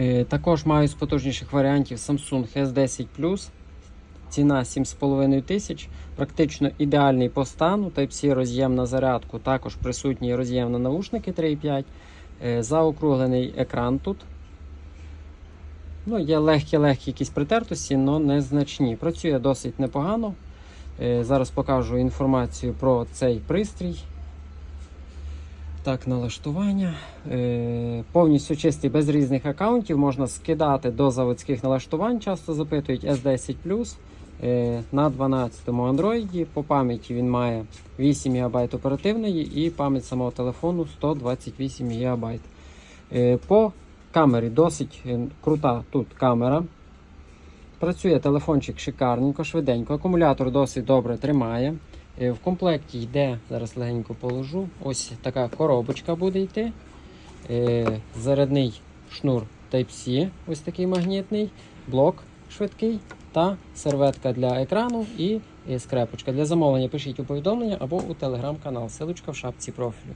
Е, Також маю з потужніших варіантів Samsung S10 Plus. Ціна 7,5 тисяч. Практично ідеальний по стану. Type-C роз'єм на зарядку. Також присутній роз'єм на навушники 3,5. Е, Заокруглений екран тут. Ну, є легкі-легкі якісь притертості, але незначні. Працює досить непогано. Е, Зараз покажу інформацію про цей пристрій. Так, налаштування. Е, повністю чистий без різних аккаунтів. Можна скидати до заводських налаштувань. Часто запитують S10 е, на 12-му Android. По пам'яті він має 8 ГБ оперативної і пам'ять самого телефону 128 ГБ. Е, по камері досить е, крута тут камера. Працює телефончик шикарненько, швиденько. Акумулятор досить добре тримає. Е, В комплекті йде, зараз легенько положу. Ось така коробочка буде йти. Е, Зарядний шнур Type-C, ось такий магнітний, блок швидкий та серветка для екрану і е, скрепочка. Для замовлення пишіть у повідомлення або у телеграм-канал. Силочка в шапці профілю.